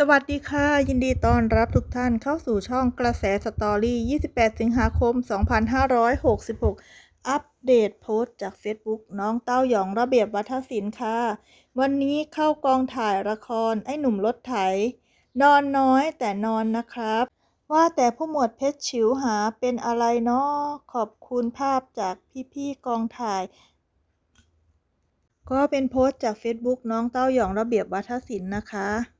สวัสดีค่ะ ยินดีต้อนรับทุกท่านเข้าสู่ช่องกระแสสตอรี่ 28 สิงหาคม 2566 อัปเดตโพสต์จาก Facebook น้องเต้าหยองระเบียบวัฒศิลป์ค่ะ วันนี้เข้ากองถ่ายละครไอ้หนุ่มรถไถ นอนน้อยแต่นอนนะครับ ว่าแต่ผู้หมวดเพชรฉิวหาเป็นอะไรเนาะขอบคุณภาพจากพี่ๆกองถ่ายก็เป็นโพสต์จาก Facebook น้องเต้าหยองระเบียบวัฒศิลป์นะคะ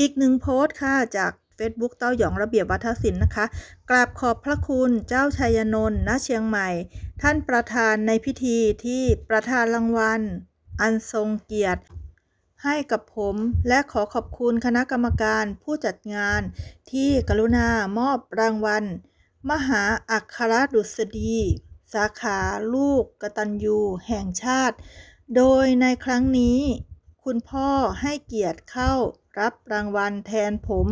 อีกหนึ่งโพสต์ค่ะจาก Facebook เต้าหยองระเบียบวัฒนศิลป์นะคะ กราบขอบพระคุณเจ้าชัยนนท์ณเชียงใหม่ ท่านประธานในพิธีที่ประธานรางวัล อันทรงเกียรติให้กับผมและขอขอบคุณคณะกรรมการผู้จัดงานที่กรุณามอบรางวัล มหาอัครดุษฎี สาขาลูกกตัญญูแห่งชาติ โดยในครั้งนี้ คุณพ่อให้เกียรติเข้ารับรางวัลแทนผม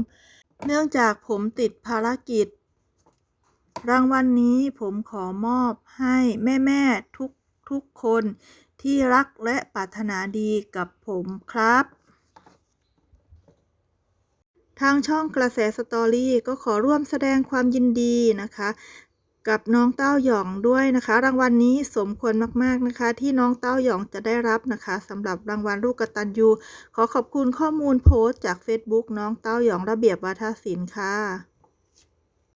เนื่องจากผมติดภารกิจ รางวัลนนี้ผมขอมอบให้แม่ๆทุกทุกๆคนที่รักและปรารถนาดีกับผมครับ ทางช่องกระแสสตอรี่ก็ขอร่วมแสดงความยินดีนะคะ กับน้องเต้าหยองด้วยนะคะ รางวัลนนี้สมควรมากๆนะคะ ที่น้องเต้าหยองจะได้รับนะคะสำหรับรางวัลลูกกตัญญูขอขอบคุณข้อมูลโพสต์จาก Facebook น้องเต้าหยองระเบียบวัฒนศิลป์ค่ะ